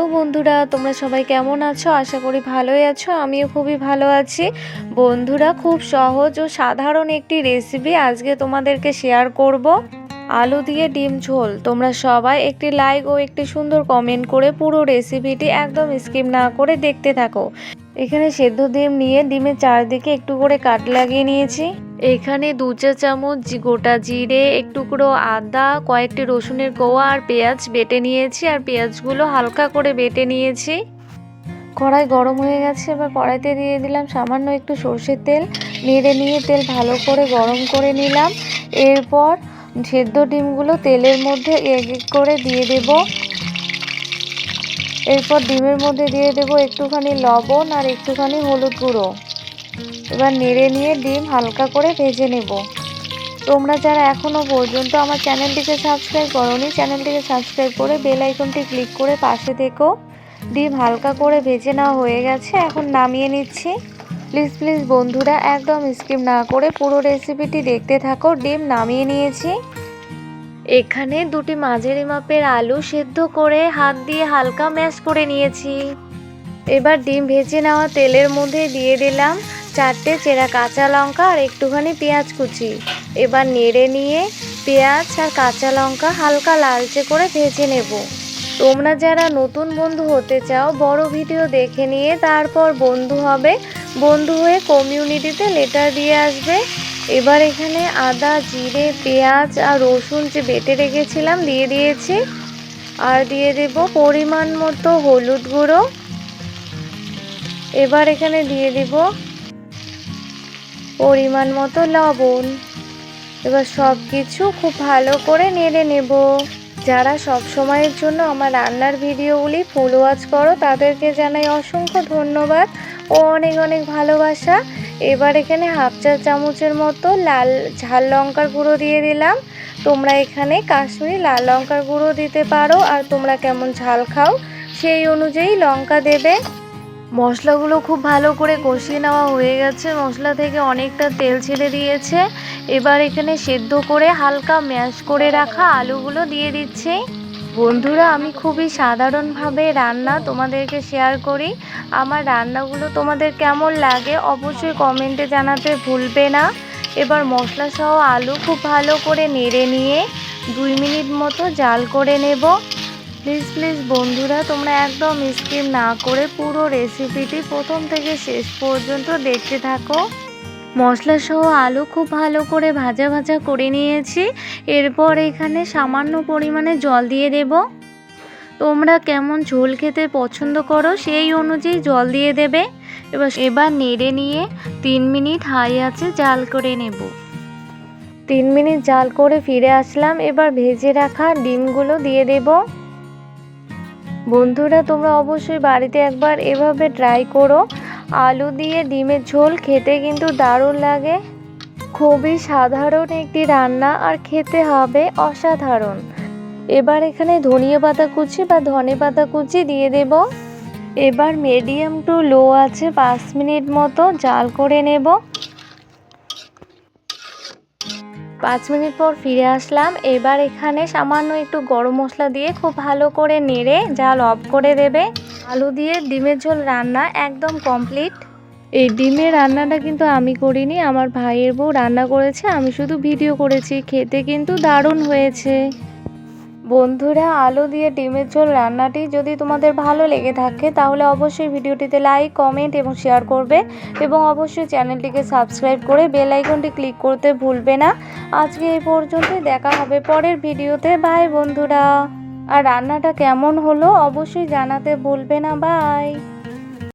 বন্ধুরা, তোমরা সবাই কেমন আছো? আশা করি ভালোই আছো, আমিও খুবই ভালো আছি। বন্ধুরা, খুব সহজ ও সাধারণ একটি রেসিপি আজকে তোমাদেরকে শেয়ার করব। আলু দিয়ে ডিম ঝোল। তোমরা সবাই একটি লাইক ও একটি সুন্দর কমেন্ট করে পুরো রেসিপিটি একদম স্কিপ না করে দেখতে থাকো। এখানে সেদ্ধ ডিম নিয়ে ডিমের চারদিকে একটু করে কাট লাগিয়ে নিয়েছি। এখানে দু চা চামচ গোটা জিরে, এক টুকরো আদা, কয়েকটি রসুনের কোয়া আর পেঁয়াজ বেটে নিয়েছি আর পেঁয়াজগুলো হালকা করে বেটে নিয়েছি। কড়াই গরম হয়ে গেছে, এবার কড়াইতে দিয়ে দিলাম সামান্য একটু সর্ষের তেল। নেড়ে নিয়ে তেল ভালো করে গরম করে নিলাম। এরপর সেদ্ধ ডিমগুলো তেলের মধ্যে এক এক করে দিয়ে দেব। এরপর ডিমের মধ্যে দিয়ে দেব একটুখানি লবণ আর একটুখানি হলুদ গুঁড়ো। এবার নেড়ে নিয়ে ডিম হালকা করে ভেজে নেব। তোমরা যারা এখনও পর্যন্ত আমার চ্যানেলটিকে সাবস্ক্রাইব করোনি, চ্যানেলটিকে সাবস্ক্রাইব করে বেল আইকনটি ক্লিক করে পাশে থেকো। ডিম হালকা করে ভেজে নেওয়া হয়ে গেছে, এখন নামিয়ে নিচ্ছি। প্লিজ প্লিজ বন্ধুরা, একদম স্কিপ না করে পুরো রেসিপিটি দেখতে থাকো। ডিম নামিয়ে নিয়েছি। এখানে দুটি মাঝারি মাপের আলু সেদ্ধ করে হাত দিয়ে হালকা ম্যাশ করে নিয়েছি। এবার ডিম ভেজে নেওয়া তেলের মধ্যে দিয়ে দিলাম চারটে চেরা কাঁচা লঙ্কা আর একটুখানি পেঁয়াজ কুচি। এবার নেড়ে নিয়ে পেঁয়াজ আর কাঁচা লঙ্কা হালকা লালচে করে ভেজে নেব। তোমরা যারা নতুন বন্ধু হতে চাও, বড় ভিডিও দেখে নিয়ে তারপর বন্ধু হবে। বন্ধু হয়ে কমিউনিটিতে লেটার দিয়ে আসবে। এবার এখানে আদা, জিরে, পেঁয়াজ আর রসুন যে বেটে রেখেছিলাম দিয়ে দিয়েছি। আর দিয়ে দেব পরিমাণ মতো হলুদ গুঁড়ো। এবার এখানে দিয়ে দিব পরিমাণ মতো লবণ। এবার সব কিছু খুব ভালো করে নেড়ে নেব। যারা সব সময়ের জন্য আমার রান্নার ভিডিওগুলি ফুল ওয়াচ করো, তাদেরকে জানাই অসংখ্য ধন্যবাদ ও অনেক অনেক ভালোবাসা। এবার এখানে হাফ চা চামচের মতো লাল, ঝাল লঙ্কার গুঁড়ো দিয়ে দিলাম। তোমরা এখানে কাশ্মীরি লাল লঙ্কার গুঁড়ো দিতে পারো আর তোমরা কেমন ঝাল খাও সেই অনুযায়ী লঙ্কা দেবে। মশলাগুলো খুব ভালো করে কষিয়ে নেওয়া হয়ে গেছে। মশলা থেকে অনেকটা তেল ছেড়ে দিয়েছে। এবার এখানে সেদ্ধ করে হালকা ম্যাশ করে রাখা আলুগুলো দিয়ে দিচ্ছি। বন্ধুরা, আমি খুবই সাধারণভাবে রান্না তোমাদেরকে শেয়ার করি। আমার রান্নাগুলো তোমাদের কেমন লাগে অবশ্যই কমেন্টে জানাতে ভুলবে না। এবার মশলা সহ আলু খুব ভালো করে নেড়ে নিয়ে দুই মিনিট মতো জাল করে নেব। প্লিজ প্লিজ বন্ধুরা, তোমরা একদম স্কিপ না করে পুরো রেসিপিটি প্রথম থেকে শেষ পর্যন্ত দেখতে থাকো। মশলা সহ আলু খুব ভালো করে ভাজা ভাজা করে নিয়েছি। এরপর এখানে সামান্য পরিমাণে জল দিয়ে দেব। তোমরা কেমন ঝোল খেতে পছন্দ করো সেই অনুযায়ী জল দিয়ে দেবে। এবার এবার নেড়ে নিয়ে তিন মিনিট হাই আছে জাল করে নেব। তিন মিনিট জাল করে ফিরে আসলাম। এবার ভেজে রাখা ডিমগুলো দিয়ে দেবো। বন্ধুরা, তোমরা অবশ্যই বাড়িতে একবার এভাবে ট্রাই করো। আলু দিয়ে ডিমের ঝোল খেতে কিন্তু দারুণ লাগে। খুবই সাধারণ একটি রান্না আর খেতে হবে অসাধারণ। এবার এখানে ধনিয়া পাতা কুচি বা ধনে পাতা কুচি দিয়ে দেব। এবার মিডিয়াম টু লো আছে পাঁচ মিনিট মতো জাল করে নেব। পাঁচ মিনিট পর ফিরে আসলাম। এবার এখানে সামান্য একটু গরম মশলা দিয়ে খুব ভালো করে নেড়ে জাল অফ করে দেবে। আলু দিয়ে ডিমের ঝোল রান্না একদম কমপ্লিট। এই ডিমের রান্নাটা কিন্তু আমি করিনি, আমার ভাইয়ের বউ রান্না করেছে, আমি শুধু ভিডিও করেছি, খেতে কিন্তু দারুণ হয়েছে। বন্ধুরা, আলু দিয়ে ডিমের ঝোল রান্নাটি যদি তোমাদের ভালো লেগে থাকে, তাহলে অবশ্যই ভিডিওটিতে লাইক কমেন্ট এবং শেয়ার করবে এবং অবশ্যই চ্যানেলটিকে সাবস্ক্রাইব করে বেল আইকনটি ক্লিক করতে ভুলবে না। আজকে এই পর্যন্তই, দেখা হবে পরের ভিডিওতে। বাই বন্ধুরা। আর রান্নাটা কেমন হলো, অবশ্যই জানাতে ভুলবে না। বাই